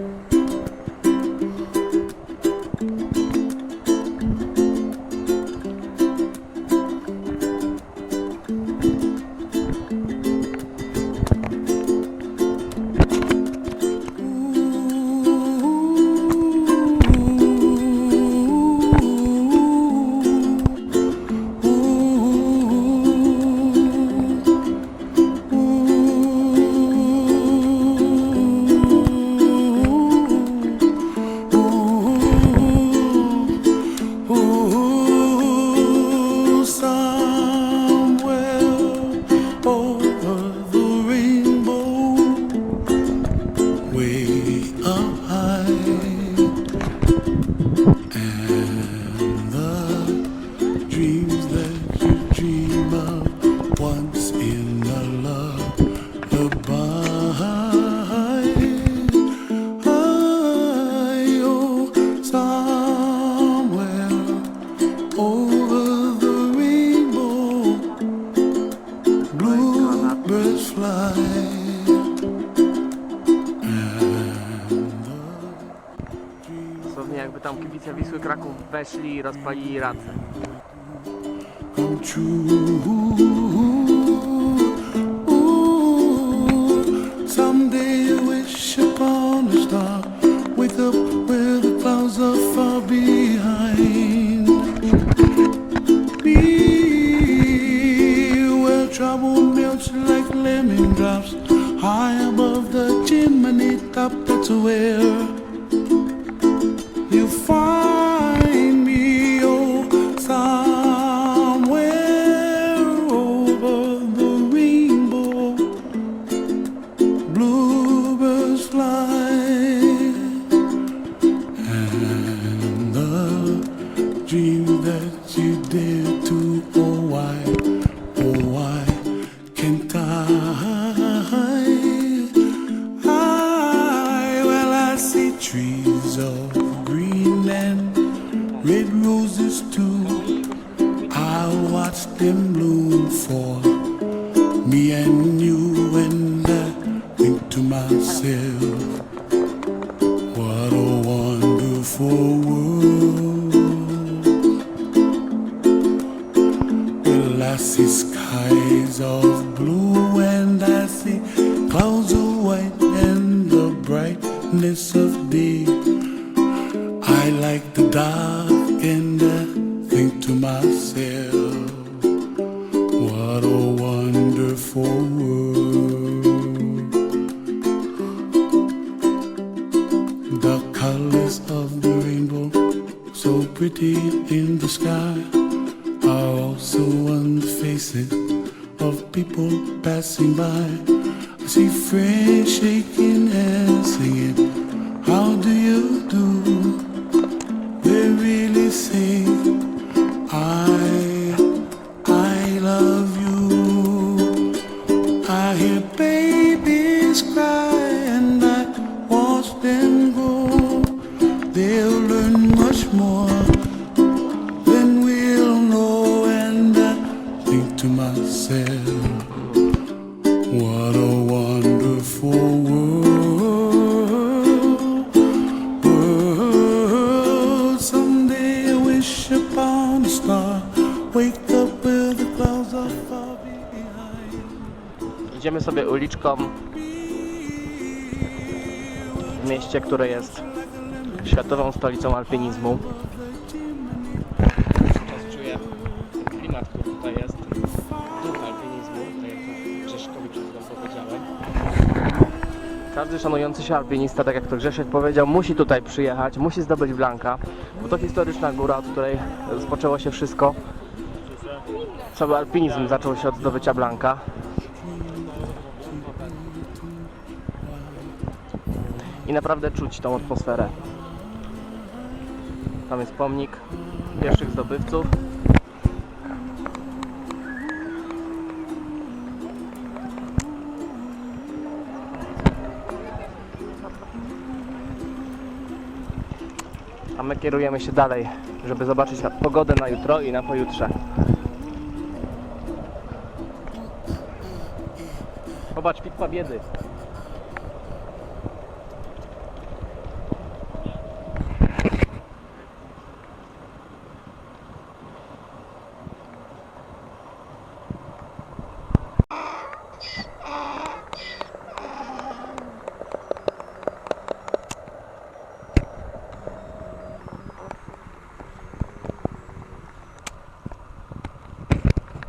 Ooh, pewnie jakby tam kibice Wisły Kraków weszli i rozpalili racę. like lemon drops high above the chimney top. That's where you find me, oh, somewhere over the rainbow. Bluebirds red roses too. I watch them bloom for me and you, and I think to myself, what a wonderful world. Well, I see skies of blue and I see clouds of white and the brightness of day. I like the dark and I think to myself, what a wonderful world. The colors of the rainbow, so pretty in the sky, are also on the faces of people passing by. I see friends shaking hands, singing, How do you do? Myself, what a wonderful Idziemy sobie uliczką w mieście, które jest światową stolicą alpinizmu. Teraz czuję klimat, który tutaj jest, Każdy szanujący się alpinista, tak jak to Grzesiek powiedział, musi tutaj przyjechać, musi zdobyć Blanka, bo to historyczna góra, od której rozpoczęło się wszystko. Cały alpinizm zaczął się od zdobycia Blanka. I naprawdę czuć tą atmosferę. Tam jest pomnik pierwszych zdobywców. A my kierujemy się dalej, żeby zobaczyć pogodę na jutro i na pojutrze. Zobacz, pitwa biedy.